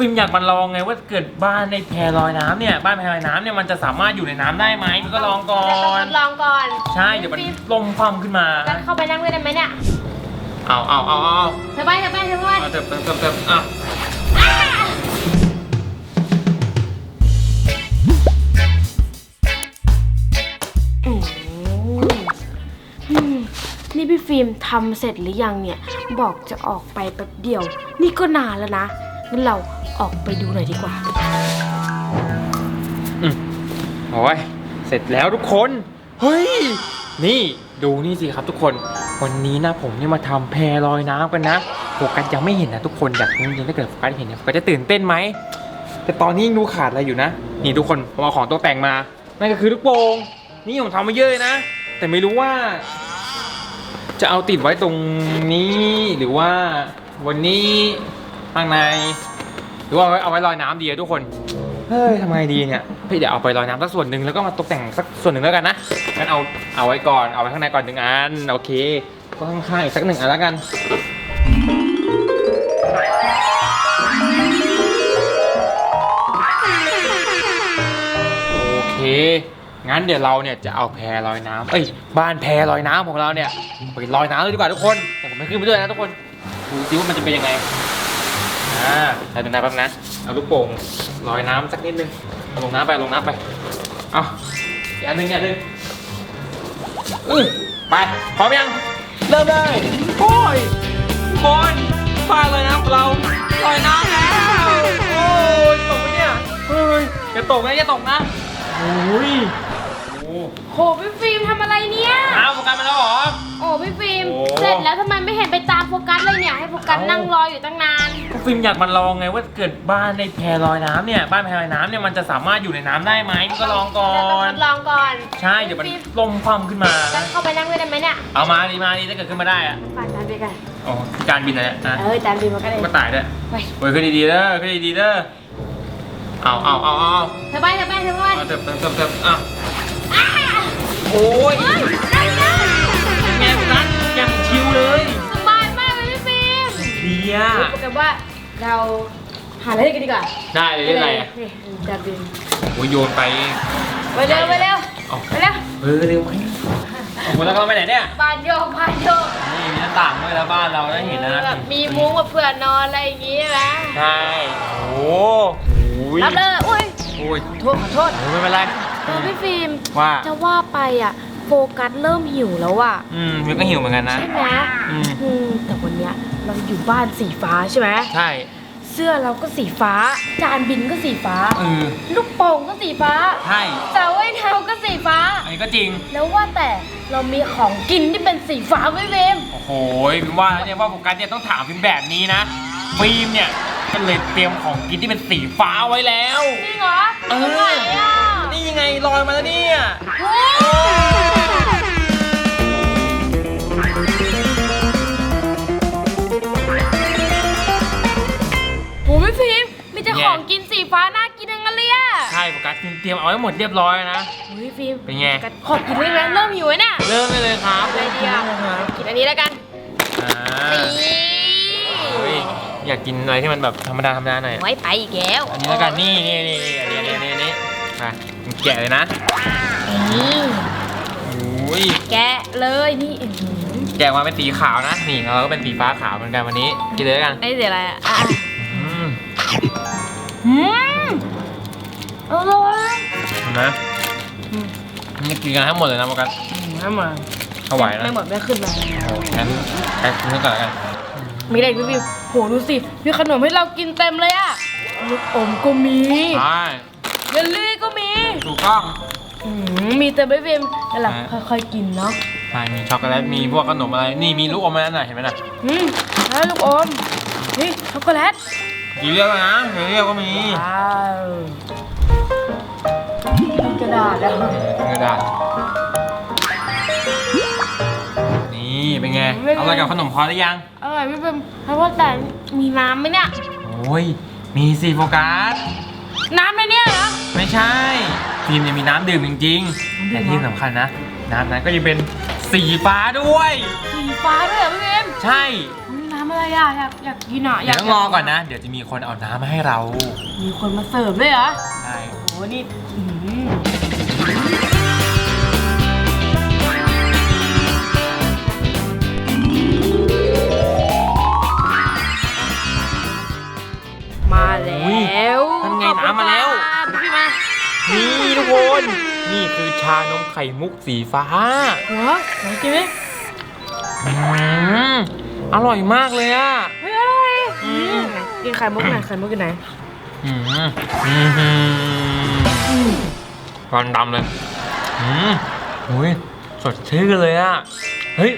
ฟิล์มอยากมาลองไงว่าเกิดบ้านในแพลอยน้ำเนี่ยบ้านแพลอยน้ำเนี่ยมันจะสามารถอยู่ในน้ำได้ไหมมันก็ลองก่อเดี๋ยวต้องน ทดลองก่อนใช่เดี๋ยวมันล่มคว่ำขึ้นมากันเข้าไปนั่งด้วยได้ไหมเนี่ยเอาเอาเอาเอาเธอไปเธอไปเธอไปเอาเติมเติมเติมเติมอะอืมอืมนี่พี่ฟิล์มทำเสร็จหรือยังเนี่ย บอกจะออกไปแป๊บเดียว นี่ก็นานแล้วนะงั้นเรา ออกไปดูหน่อยดีกว่าโอ้ยเสร็จแล้วทุกคน เฮ้ย นี่ดูนี่สิครับทุกคน วันนี้นะผมเนี่ยมาทำแพลอยน้ำกันนะโฟกัสยังไม่เห็นนะทุกคนอยากรู้จริงๆถ้าเกิดโฟกัสเห็นเนี่ยโฟกัสจะตื่นเต้นไหม แต่ตอนนี้ยังดูขาดอะไรอยู่นะ นี่ทุกคนผมเอาของตกแต่งมา นั่นก็คือลูกโป่งนี่ผมทำมาเยอะเลยนะ แต่ไม่รู้ว่า จะเอาติดไว้ตรงนี้หรือว่าวันนี้ข้างใน หรือว่าเอาไว้เอาไว้ลอยน้ำดีอะทุกคน เฮ้ยทำไงดีเนี่ยพี่เดี๋ยวเอาไปลอยน้ำสักส่วนหนึ่งแล้วก็มาตกแต่งสักส่วนหนึ่งแล้วกันนะงั้นเอาเอาไว้ก่อนเอาไว้ข้างในก่อนหนึ่งอันโอเคก็ข้างๆอีกสักหนึ่งอันแล้วกันโอเคงั้นเดี๋ยวเราเนี่ยจะเอาแพลอยน้ำเอ้ยบ้านแพลอยน้ำของเราเนี่ยไปลอยน้ำเลยดีกว่าทุกคนแต่ผมไม่ขึ้นไปด้วยนะทุกคนดูซิว่ามันจะเป็นยังไง อ่าใส่ตรงน้ำแป๊บนะเอาลูกโป่งลอยน้ำสักนิดนึงเอาลงน้ำไปลงน้ำไปเอาอีกอันหนึงอีกอันหนึงอือไปพร้อมยังเริ่มเลยโอ้ยบอลบ้านลอยน้ำของเราลอยน้ำแล้วโอ้ยตกไหมเนี่ยเฮ้ยอย่าตกนะอย่าตกนะโอ้ยโอ้โหพี่ฟิล์มทำอะไรเนี่ยน้ำโฟกัสมาแล้วเหรอโอ้พี่ฟิล์มโอ้เสร็จแล้วทำไมไม่เห็นไปตามโฟกัสเลยเนี่ยให้โฟกัสเอ้านั่นั่งรออยู่ตั้งนานก็ ฟิล์มอยากมาลองไงว่าเกิดบ้านในแพลอยน้ำเนี่ยบ้านแพลอยน้ำเนี่ยมันจะสามารถอยู่ในน้ำได้ไหมมันก็ลองก่อเดี๋ยวต้องน ทดลองก่อนใช่เดี๋ยวมันล่มคว่ำขึ้นมากันเข้าไปนั่งด้วยได้ไหมเนี่ยเอามาดีมาดีถ้าเกิดขึ้นมาได้อะฝากจานไปกันโอ้การบินอะไรเนี่ยอะเออจานบินมาก็ได้ก็ตายด้วยไปเฮ้ยขึ้นดีๆเด้อขึ้นดีๆเด้อเอาเอาเอาเอาเอาเธอไปเธอไปเธอไปเอาเติมเติมเติมเติมอะโอ้ยได้ได้แง่นั้นยังชิวเลยสบายมากเลยพี่ฟิล์มดีอะแต่ว่า เราหาอะไรกันดีกว่าได้เลยเล่นอะไรอะนี่จานบินโอ้ยโยนไปไปเร็วไปเร็วเอาไปเร็วเออเร็วไปโอ้โหแล้วก็ไปไหนเนี่ยบานโยกบานโยกนี่มีหน้าต่างด้วยแล้วบ้านเราได้เห็นนะแบบมีมุ้งแบบเผื่อนอนอะไรอย่างงี้นะใช่โอ้โหโอ้ยรับเลยอุ้ยโอ้ยโทษขอโทษโอ้ยไม่เป็นไรเออพี่ฟิล์มว่าจะว่าไปอะโฟกัสเริ่มหิวแล้วอะ อืมมิวก็หิวเหมือนกันนะ ใช่ไหมอืมอืมแต่วันเนี้ย เราอยู่บ้านสีฟ้าใช่ไหมใช่ เสื้อเราก็สีฟ้า จานบินก็สีฟ้า เออ ลูกโป่งก็สีฟ้าใช่สาวว่ายน้ำก็สีฟ้า อันนี้ก็จริง แล้วว่าแต่เรามีของกินที่เป็นสีฟ้าไว้เวมโอ้โหพิมว่าแล้วเนี่ยว่าโฟกัสเนี่ยต้องถามพิมแบบนี้นะฟิล์มเนี่ยก็เลยเตรียมของกินที่เป็นสีฟ้าไว้แล้ว จริงเหรอเออ ไหนอะนี่ยังไงลอยมาแล้วเนี่ย เฮ้ย ของกินสีฟ้าน่ากินทั้งนั้นเลยอะใช่โฟกัสเตรียมเอาไว้หมดเรียบร้อยนะ เฮ้ยฟิล์มเป็นไง ขอกินเลยนะเริ่มหิวแล้วเนี่ยเริ่มได้เลยครับอะไรดีอะครับกินอันนี้แล้วกันอ่านี่เฮ้ยอยากกินอะไรที่มันแบบธรรมดาธรรมดาหน่อยไว้ไปอีกแล้วอันนี้แล้วกันนี่นี่นี่นี่อันนี้อันนี้อันนี้อันนี้มาแกะเลยนะนี่โอ้ยแกะเลยนี่อื้อหือแกะมาเป็นสีขาวนะนี่เราก็เป็นสีฟ้าขาวเหมือนกันวันนี้กินเลยแล้วกันไอ้เดี๋ยวอะไรอะ อร่อยเห็นไหมนี่กินกันทั้งหมดเลยนะโฟกัสไม่หมดเอาไหวนะไม่หมดไม่ขึ้นมาโอ้งั้นแกะกินก่อนแล้วกันมีอะไรอีกพี่บิวโหดูสิมีขนมให้เรากินเต็มเลยอะลูกอมก็มีใช่เยลลี่ก็มีถูกต้อง อืมมีเต็มพี่บิวนั่นแหละอ่าค่อยๆกินเนาะใช่มีช็อกโกแลต มีพวกขนมอะไร นี่มีลูกอมอะไรนั่นน่ะเห็นไหมน่ะอืมแล้วลูกอมนี่ช็อกโกแลตกี่เรียกแล้วนะเรียกก็มีว้าวกระ ดาษอะกระดาษนี่เป็นไงเอาอะไรกับขนมพอหรือยังอร่อยพี่บิวเพราะว่าแต่มีน้ำไหมเนี่ย โอ้ยมีสิโฟกัสน้ำในเนี่ยเหรอไม่ใช่ฟิล์มเนี่ยมีน้ำดื่มจริงๆน้ำดื่แต่มที่เหรอสำคัญนะ น้ำนั้นก็จะเป็นสีฟ้าด้วย สีฟ้าด้วยเหรอพี่บิวใช่อุ๊ยน้ำอะไรอะอยากอยากกินอะเดี๋ยวต้องรอก่อนนะ เดี๋ยวจะมีคนเอาน้ำมาให้เรา มีคนมาเสิร์ฟด้วยเหรอใช่โอ้นี่อื้อหือานมไข่มุกสีฟ้าหัวไหนกินไหมอืมอร่อยมากเลยอะเฮ้ยอร่อยอืมไหนกินไข่มุกหน่อยไข่มุกอยู่ไหนอืมอืมอืมควันดำเลยอืมอุ้ยสดชื่นเลยอะเฮ้ย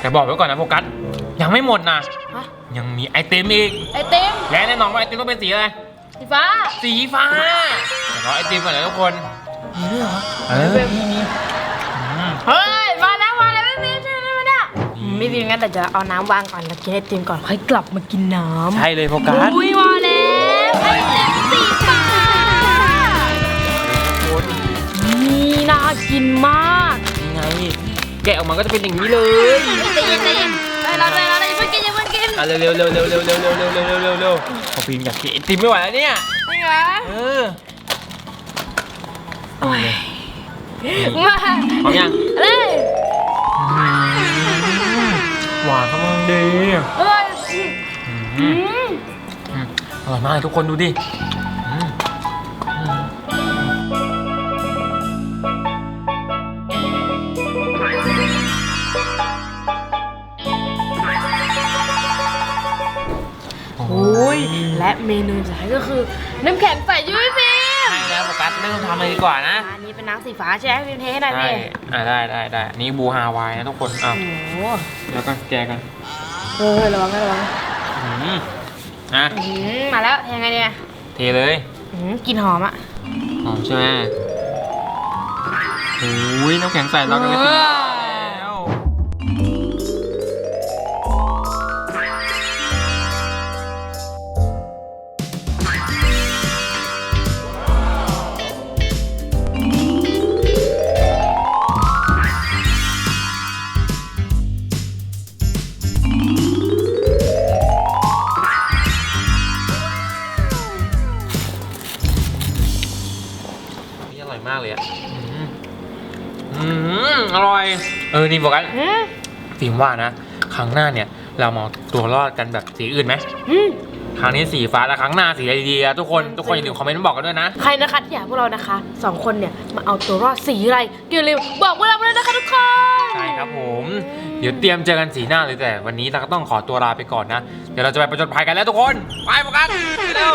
แต่บอกไว้ก่อนนะโฟกัสยังไม่หมดนะฮะยังมีไอติมอีก ไอติมและแน่นอนว่าไอติมต้องเป็นสีอะไร สีฟ้า สีฟ้าเดี๋ยวรอไอติมก่อนนะทุกคน มีด้วยเหรอเออ มีมีเฮ้ย มาแล้วมาแล้วไม่มีใช่ไหมเนี่ยไม่มีงั้นแต่จะเอาน้ำวางก่อนแล้วกินไอติมก่อนค่อยกลับมากินน้ำใช่เลยโฟกัสอุ้ยมาแล้วไอติมสีฟ้าคนนี่น่ากินมากยังไง แกะออกมาก็จะเป็นอย่างนี้เลยใจเย็นใจเย็นเฮ้ยเราเลยเราเลยอย่าเพิ่งกินอย่าเพิ่งกินอะเร็วเร็วเร็วเร็วเร็วเร็วเร็วเร็วเร็วเร็วเร็วพอปีนอยากกินไอติมไม่ไหวแล้วเนี่ยนี่ไงเออ โอ้ยนี่มาพร้อมยังเลยอืมหวานกำลังดีเอ้ยอือืมมอืมอร่อยมากเลยทุกคนดูดิอืมอืมโอ้ยและเมนูสุดท้ายก็คือน้ำแข็งใส่ยูวิฟิ กัสไม่ต้องทำเลยดีกว่านะ อันนี้เป็นน้ำสีฟ้าใช่ไหมพิมพ์เทให้หน่อยใช่พี่อ่าได้ได้ได้อันนี่บูฮาวายนะทุกคนอ้าวโอ้โหแล้วก็แกะกันเออระวังนะระวังอืมอะอื้อหือมาแล้วยังไงเนี่ยเทเลยอื้อหือกลินหอมอะหอมใช่ไหมโอ้ยน้ำแข็งใส่เรากันเลยทีเดียวแล้ว มากเลยอะอืมอืมอร่อย เออ นี่บอกกันอืมฟิล์มว่านะ ครั้งหน้าเนี่ย เรามาเอาตัวรอดกันแบบสีอื่นไหมอืมครั้งนี้สีฟ้าแล้วครั้งหน้าสีอะไรดีอะทุกคนทุกคนอย่าลืมคอมเมนต์มาบอกกันด้วยนะ ใครนะคะที่อยากให้พวกเรานะคะสองคนเนี่ยมาเอาตัวรอดสีอะไรอย่าลืมบอกพวกเราไปเลยนะคะทุกคนใช่ครับผม เดี๋ยวเตรียมเจอกันสีหน้าเลยแต่ วันนี้เราก็ต้องขอตัวลาไปก่อนนะ เดี๋ยวเราจะไปประจนภัยกันแล้วทุกคนไปโฟกันเร็ว